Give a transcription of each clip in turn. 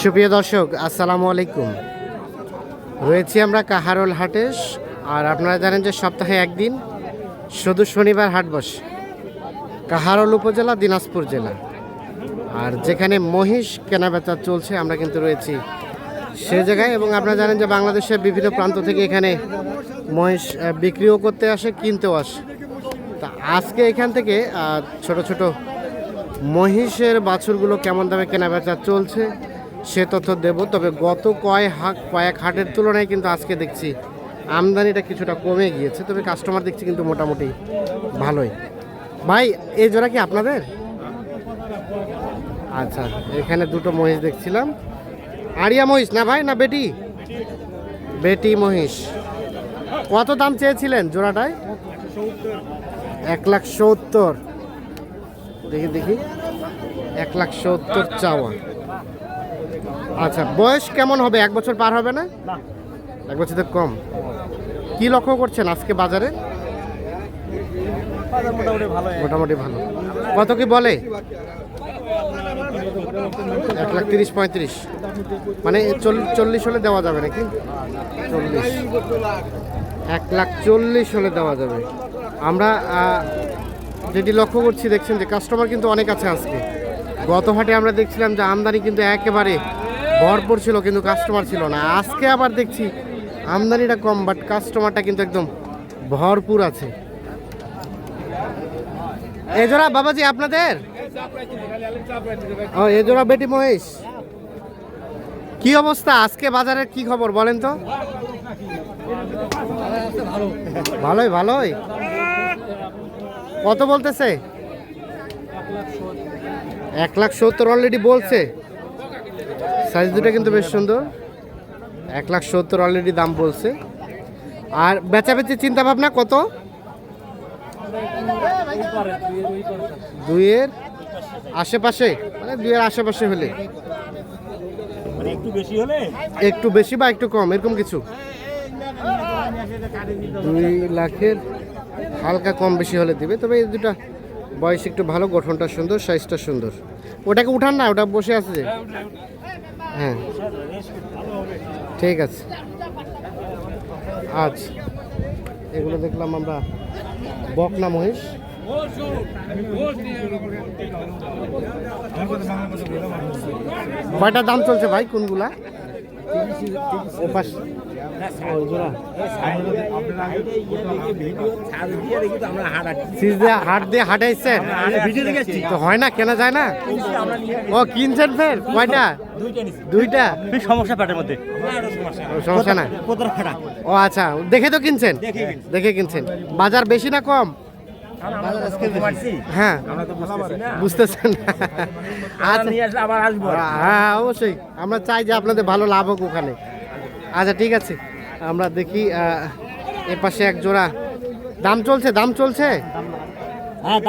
সুপ্রিয় দর্শক, আসসালামু আলাইকুম। রয়েছি আমরা কাহারোল হাটে আর আপনারা জানেন যে সপ্তাহে একদিন, শুধু শনিবার হাট বসে। কাহারোল উপজেলা, দিনাজপুর জেলা। আর যেখানে মহিষ কেনাবেচা চলছে, আমরা কিন্তু রয়েছি সে জায়গায়। এবং আপনারা জানেন যে বাংলাদেশের বিভিন্ন প্রান্ত থেকে এখানে মহিষ বিক্রিও করতে আসে, কিনতেও আসে। তা আজকে এখান থেকে ছোট ছোট মহিষের বাছুরগুলো কেমন দামে কেনাবেচা চলছে, সে তথ্য দেব। তবে গত কয় হাট কয়েক হাটের তুলনায় কিন্তু আজকে দেখছি আমদানিটা কিছুটা কমে গিয়েছে, তবে কাস্টমার দেখছি কিন্তু মোটামুটি ভালোই। ভাই, এই জোড়া কি আপনাদের? আচ্ছা এখানে দুটো মহিষ দেখছিলাম। আরিয়া মহিষ না ভাই, না বেটি? বেটি মহিষ। কত দাম চেয়েছিলেন জোড়াটায়? এক লাখ সত্তর। দেখি দেখি। এক লাখ সত্তর চাওয়া। আচ্ছা বয়স কেমন হবে? এক বছর পার হবে না? এক বছর তো কম। কি লক্ষ্য করছেন আজকে বাজারে? মোটামুটি ভালো। কত কি বলে? এক লাখ তিরিশ পঁয়ত্রিশ। মানে চল- চল্লিশ হলে দেওয়া যাবে নাকি? চল্লিশ। এক লাখ চল্লিশ হলে দেওয়া যাবে। আমরা যেটি লক্ষ্য করছি, দেখছেন যে কাস্টমার কিন্তু অনেক আছে আজকে। গত হাটে আমরা দেখছিলাম যে আমদানি কিন্তু একেবারে ভরপুর ছিল, কিন্তু কাস্টমার ছিল না। আজকে আবার দেখছি আমদানিটা কম বাট কাস্টমারটা কিন্তু একদম ভরপুর আছে। এজোড়া বাবাজি, আপনাদের? ও এজোড়া বেটি মহেশ। কি অবস্থা? আজকে বাজারের কি খবর, বলেন তো? ভালোই ভালোই। কত বলতেছে? এক লাখ সত্তর অলরেডি বলছে। সাইজ দুটো কিন্তু বেশ সুন্দর। এক লাখ সত্তর অলরেডি দাম বলছে। আর বেচাবেচি চিন্তা ভাবনা কত? দুইয়ের আশেপাশে মানে দুইয়ের আশেপাশে হলে। মানে একটু বেশি হলে? একটু বেশি বা একটু কম এরকম কিছু। দুই লাখের হালকা কম বেশি হলে দিবে তবে এই দুটা বয়স একটু ভালো গঠনটা সুন্দর সাইজটা সুন্দর। ওটাকে উঠান না ওটা বসে আছে যে। হ্যাঁ। ঠিক আছে। আচ্ছা। এগুলো দেখলাম আমরা বকনা মহিষ। কয়টা দাম চলছে ভাই কোনগুলা? ও হাট দিয়ে হাটে এসছেন তো হয় না কেনা যায় না? ও কিনছেন ফের? কয়টা? দুইটা? সমস্যা পেটের মধ্যে। সমস্যা না ও আচ্ছা দেখে তো কিনছেন? দেখে কিনছেন। বাজার বেশি না কম? হ্যাঁ। বুঝতেছেন? আচ্ছা। হ্যাঁ অবশ্যই। আমরা চাই যে আপনাদের ভালো লাভ হোক ওখানে। আচ্ছা ঠিক আছে। আমরা দেখি এ পাশে এক জোড়া। দাম চলছে দাম চলছে? হ্যাঁ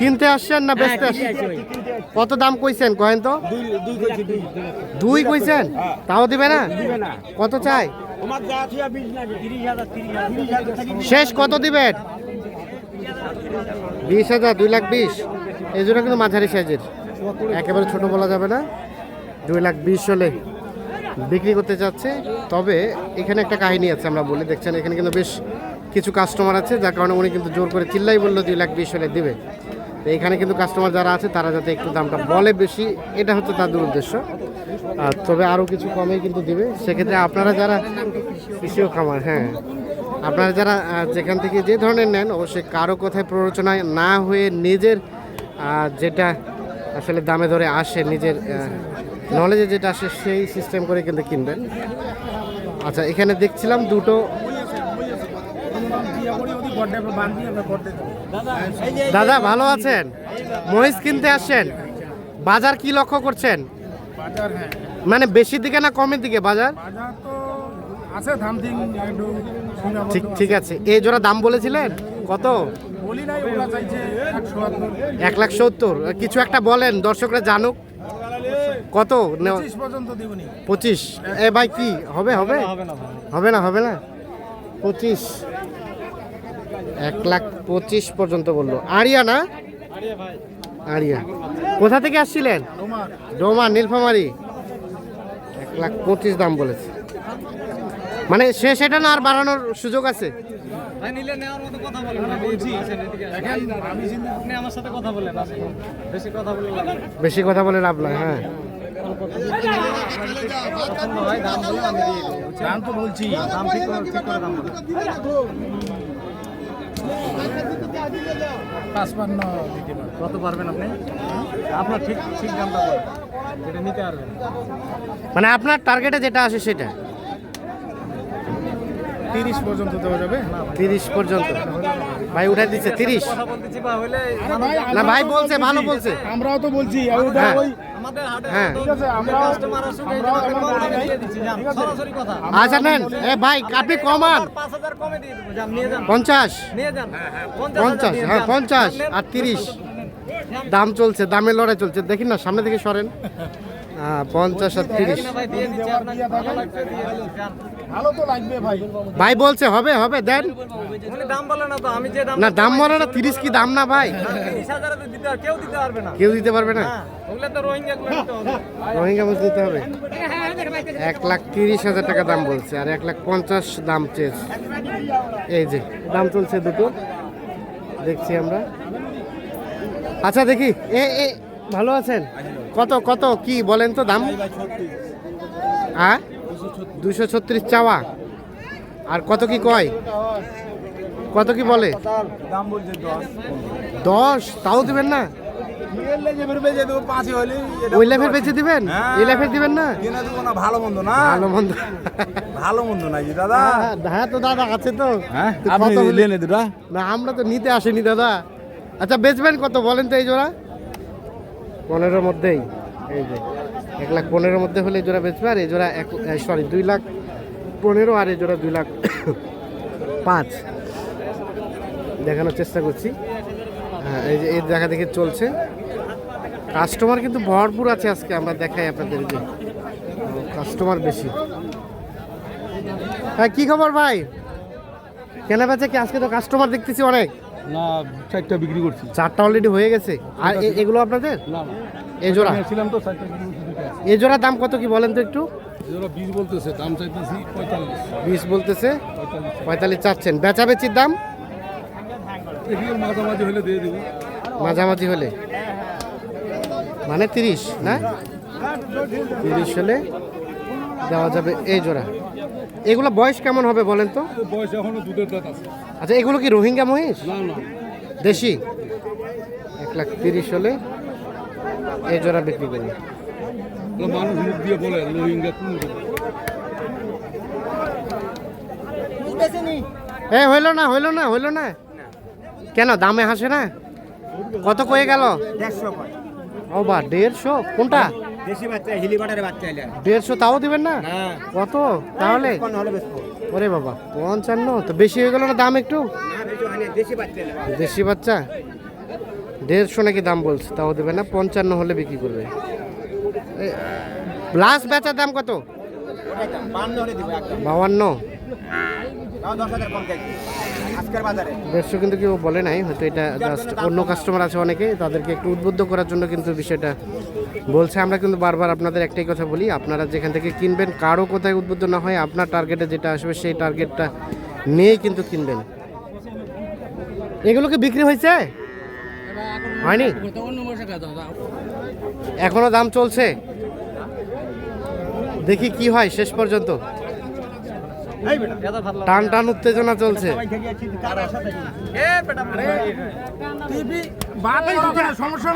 কিনতে আসছেন না বেচতে হ্যাঁ, আসছেন? কত দাম কইছেন কহেন তো? দুই দুই কইছি দুই। দুই কইছেন? তাও দিবে না? কত চাই? শেষ কত দিবেন? বিশ হাজার দুই লাখ বিশ। এই জন্য কিন্তু মাঝারি সাইজের। একেবারে ছোট বলা যাবে না। দুই লাখ বিশ হলে। বিক্রি করতে যাচ্ছে। তবে এখানে একটা কাহিনী আছে আমরা বলি, দেখছেন, এখানে কিন্তু বেশ কিছু কাস্টমার আছে, যার কারণে উনি কিন্তু জোর করে চিল্লাই বলল দুই লাখ বিশ হলে দিবে। তো এখানে কিন্তু কাস্টমার যারা আছে, তারা যাতে একটু দামটা বলে বেশি, এটা হচ্ছে তাদের উদ্দেশ্য আর তবে আরও কিছু কমে কিন্তু দিবে। সেক্ষেত্রে আপনারা যারা কৃষিও খামার হ্যাঁ আপনারা যারা যেখান থেকে যে ধরনের নেন, অবশ্যই কারও কথায় প্ররোচনায় না হয়ে নিজের যেটা আসলে দামে ধরে আসে, নিজের নলেজে যেটা আসে সেই সিস্টেম করে কিন্তু কিনবেন। আচ্ছা এখানে দেখছিলাম দুটো দাদা ভালো আছেন? মহিষ কিনতে আসছেন? বাজার কি লক্ষ্য করছেন? হ্যাঁ। মানে বেশির দিকে না কমের দিকে বাজার? ঠিক ঠিক আছে। এই জোড়া দাম বলেছিলেন? কত? এক লাখ সত্তর। কিছু একটা বলেন দর্শকরা জানুক। কত? নেওয়া- পঁচিশ পর্যন্ত দিবনি। পঁচিশ? এ ভাই কি? হবে হবে? হবে না হবে না পঁচিশ। এক লাখ পঁচিশ পর্যন্ত বলল। আরিয়া না? আরিয়া কোথা থেকে আসছিলেন? ডোমা নীলফামারি। এক লাখ পঁচিশ দাম বলেছে। মানে সে সেটা না আর বাড়ানোর সুযোগ আছে? বেশি কথা বলে লাভ নয় হ্যাঁ। পছন্দ হয় দাম বলে আমি দিয়ে দিই দাম তো বলছি দাম ঠিক করে ঠিক করে দাম বলেন পাঁচপান্ন কত পারবেন আপনি আপনার ঠিক ঠিক দামটা বলেন যেটা নিতে পারবেন মানে আপনার টার্গেটে যেটা আসে সেটা? তিরিশ পর্যন্ত দেওয়া যাবে। তিরিশ পর্যন্ত। ভাই উঠাই দিচ্ছে তিরিশ? না ভাই বলছে ভালো বলছে। আমরাও তো বলছি হ্যাঁ। হ্যাঁ। আচ্ছা নেন। এ ভাই আপনি কমান। পাঁচ হাজার কমে দিয়ে দেবো যান নিয়ে যান। পঞ্চাশ। পঞ্চাশ হ্যাঁ পঞ্চাশ আর তিরিশ। দাম চলছে দামের লড়াই চলছে। দেখি না সামনে থেকে সরেন। হ্যাঁ পঞ্চাশ আর তিরিশ। ভাই ভালো তো লাগবে বলছে হবে হবে দেন। দাম বলে না তো আমি যে দাম না দাম বলে না তিরিশ কি দাম না ভাই? দিতে কেউ দিতে পারবে না। কেউ দিতে পারবে না? হ্যাঁ তো রোহিঙ্গা দিতে হবে। রোহিঙ্গা দিতে হবে? এক লাখ তিরিশ হাজার টাকা দাম বলছে আর এক লাখ পঞ্চাশ দাম চেয়েছে। এই যে দাম চলছে দুটো। দেখছি আমরা। আচ্ছা দেখি এ এ ভালো আছেন? কত কত কি বলেন তো দাম? হ্যাঁ দুশো ছত্রিশ চাওয়া। আর কত কি কয়? কত কি বলে? দশ। তাও দিবেন না? ওই লেভেল বেঁচে দিবেন? এই দিবেন না? দেবো না ভালো মন্দ। না ভালো মন্দ ভালো মন্দ নাকি দাদা হ্যাঁ, তো দাদা আছে তো হ্যাঁ না আমরা তো নিতে আসিনি দাদা। আচ্ছা বেচবেন কত? বলেন তো এই জোড়া। পনেরোর মধ্যেই। এই যে। এক লাখ পনেরোর মধ্যে হলে জোড়া বেচবে আর এই জোড়া এক সরি দুই লাখ পনেরো আর এই জোড়া দুই লাখ পাঁচ। দেখানোর চেষ্টা করছি। হ্যাঁ এই যে এই দেখা দেখে চলছে। কাস্টমার কিন্তু ভরপুর আছে আজকে আমরা দেখাই আপনাদের যে। কাস্টমার বেশি। হ্যাঁ কি খবর ভাই? কেনা বেচা কি? আজকে তো কাস্টমার দেখতেছি অনেক। না চারটা বিক্রি করছি। চারটা অলরেডি হয়ে গেছে। আর এগুলো আপনাদের? না এই জোড়া? ছিলাম তো চারটা এই জোড়ার দাম কত কি বলেন তো একটু? বিশ বলতেছে দাম চাইতেছি পঁয়তাল্লিশ। বিশ বলতেছে। পঁয়তাল্লিশ। চাচ্ছেন। বেচা বেচির দাম মাঝামাঝি হলে দিয়ে দেবো। মাঝামাঝি হলে। মানে তিরিশ না? তিরিশ হলে দেওয়া যাবে এই জোড়া। এগুলো বয়স কেমন হবে বলেন তো? বয়স এখনও দুধের দাঁত আছে। আচ্ছা এগুলো কি রোহিঙ্গা মহিষ? না না। দেশি? এক লাখ তিরিশ হলে এই জোড়া বিক্রি করবে মানুষ মুখ দিয়ে বলে রোহিঙ্গা কোন এ হইল না হইল না হইল না। কেন দামে হাসে না? কত কয়ে গেল? ও বা দেড়শো? কোনটা? দেড়শো তাও দিবেন না? কত? তাহলে? ওরে বাবা পঞ্চান্ন? তো বেশি হয়ে গেল না দাম একটু? দেশি বাচ্চা? দেড়শো নাকি দাম বলছে তাও দেবে না পঞ্চান্ন হলে বিক্রি করবে। লাস্ট বেচার দাম কত? বাউান্ন দেড়শো কিন্তু কেউ বলে নাই, হয়তো এটা জাস্ট অন্য কাস্টমার আছে অনেকে, তাদেরকে একটু উদ্বুদ্ধ করার জন্য কিন্তু বিষয়টা বলছে। আমরা কিন্তু বারবার আপনাদের একটাই কথা বলি, আপনারা যেখান থেকে কিনবেন, কারও কোথায় উদ্বুদ্ধ না হয় আপনার টার্গেটে যেটা আসবে, সেই টার্গেটটা নিয়েই কিন্তু কিনবেন। এগুলো কি বিক্রি হয়েছে? হয়নি? এখনও দাম চলছে? দেখি কি হয় শেষ পর্যন্ত। টান টান উত্তেজনা চলছে। সমস্যা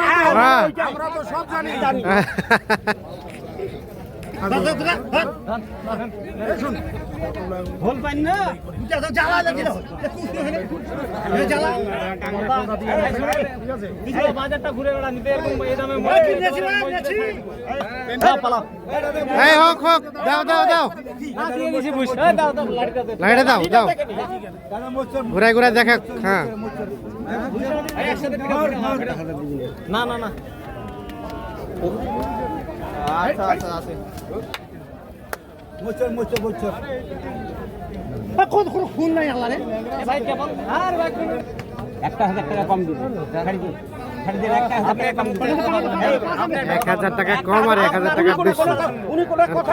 বাজারটা ঘুরে বেড়া নিতে এরকম এই দামে পালাও এই হোক হোক, দাও দাও দাও। লাইটে দাও দাও। ঘুরাই ঘুরাই, দেখা হ্যাঁ। না না না। আচ্ছা আচ্ছা আছে মোচর মোচর মোচর কত কোন খুন নাই আল্লাহ রে। ভাই কেমন আর ভাই একটা হাজার টাকা কম দিন। এক হাজার টাকা কম আর এক হাজার টাকা বেশি।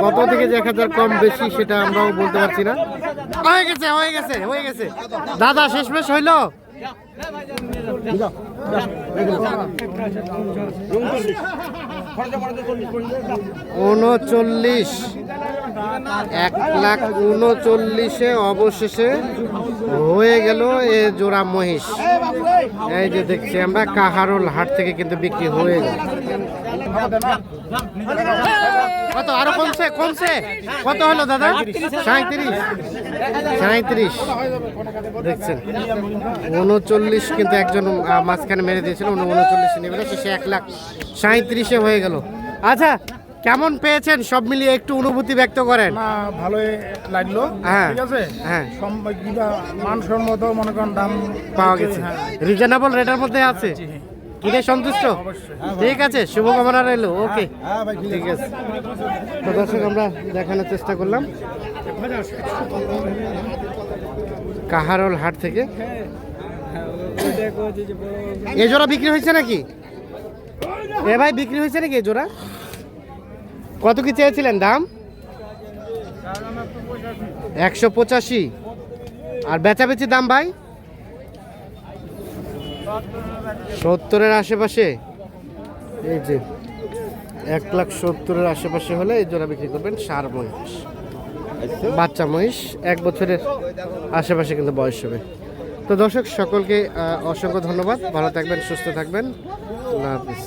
কত থেকে যে এক হাজার কম বেশি সেটা আমরাও বলতে পারছি না। হয়ে গেছে হয়ে গেছে হয়ে গেছে। দাদা শেষমেশ হইল? উনচল্লিশ। এক লাখ উনচল্লিশে অবশেষে হয়ে গেল এ জোড়া মহিষ। এই যে দেখছি আমরা, কাহারোল হাট থেকে কিন্তু বিক্রি হয়ে গেল কত? আরও কমছে কমছে। কত হলো দাদা? সাঁত্রিশ সাঁত্রিশ দেখছেন? উনচল্লিশ কিন্তু একজন মাঝখানে মেরে দিয়েছিল উনি উনচল্লিশ নেবে শেষে এক লাখ সাঁত্রিশে হয়ে গেল। আচ্ছা কেমন পেয়েছেন? সব মিলিয়ে একটু অনুভূতি ব্যক্ত করেন। না ভালোই লাগল হ্যাঁ, ঠিক আছে? হ্যাঁ। কিবা মানসম্মত মনে করেন দাম পাওয়া গেছে। হ্যাঁ। রিজনেবল রেটের মধ্যে আছে? কিনে সন্তুষ্ট? ঠিক আছে শুভকামনা রইল ওকে। ঠিক আছে। তো দর্শক আমরা দেখানোর চেষ্টা করলাম। কাহারল হাট থেকে? এ জোড়া বিক্রি হয়েছে নাকি? এ ভাই বিক্রি হয়েছে নাকি এ জোড়া? কত কি চেয়েছিলেন দাম? একশো পঁচাশি। আর বেচাবেচি দাম ভাই? সত্তরের আশেপাশে? এই যে, এক লাখ সত্তরের আশেপাশে হলে এই জোড়া বিক্রি করবেন সার মহিষ বাচ্চা মহিষ, এক বছরের আশেপাশে কিন্তু বয়স হবে। তো দর্শক, সকলকে অসংখ্য ধন্যবাদ। ভালো থাকবেন, সুস্থ থাকবেন। আল্লাহ হাফিজ।